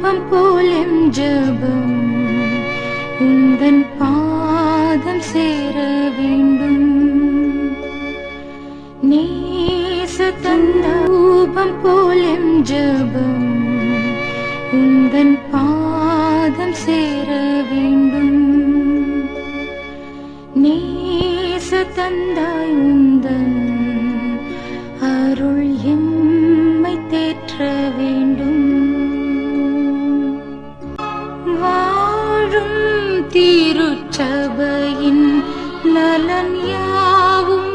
தூபம் போலெம் ஜபம் உந்தன் பாதம் சேர வேண்டும். நேச தந்த தூபம் போலெம் ஜபம் உந்தன் பாதம் சேர வேண்டும். நேச தந்தாய் உந்தன் அருள் எம்மை தேற்ற வேண்டும். திருச்சபையின் நலன் யாவும்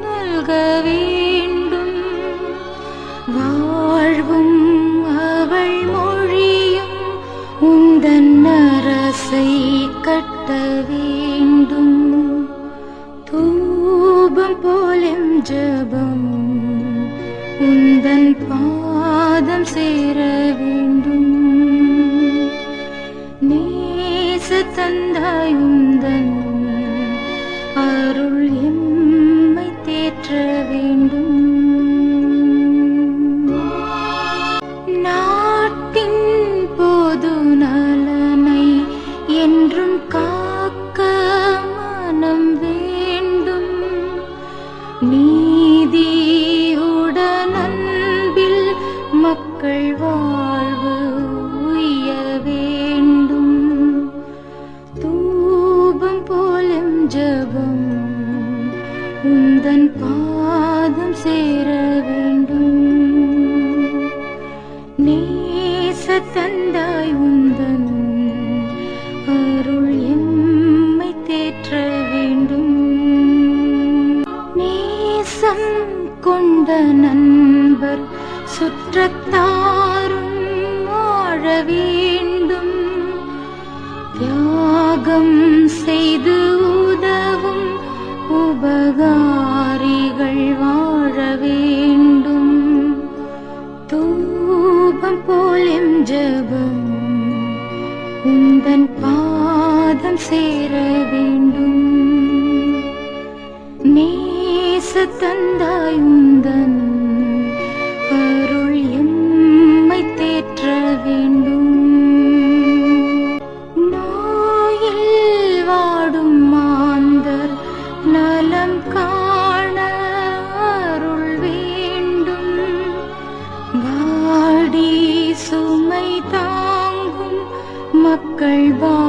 நல்க வேண்டும். வாழ்வும் அவள் மொழியும் உந்தன் அரசை கட்ட வேண்டும். தூபம் போலும் ஜபம் உந்தன் பாதம் சேர வேண்டும். நேச அருள் எம்மை தேற்ற வேண்டும். நாட்டின் பொது நலனை என்றும் காக்க மனம் வேண்டும். நீதியுடன் அன்பில் மக்கள் வா ஜபம் உந்தன் பாதம் சேர வேண்டும். நேச தந்தாய் உந்தன் அருள் எம்மை தேற்ற வேண்டும். நேசம் கொண்ட நண்பர் சுற்றத்தாரும் வாழ வேண்டும். தியாகம் செய்து ஜபம் உந்தன் பாதம் சேர வேண்டும். நேச தந்தாய் உந்தன் அருள் எம்மை தேற்ற வேண்டும். நோயில் வாடும் மாந்தர் நலம் கா மக்கள் வா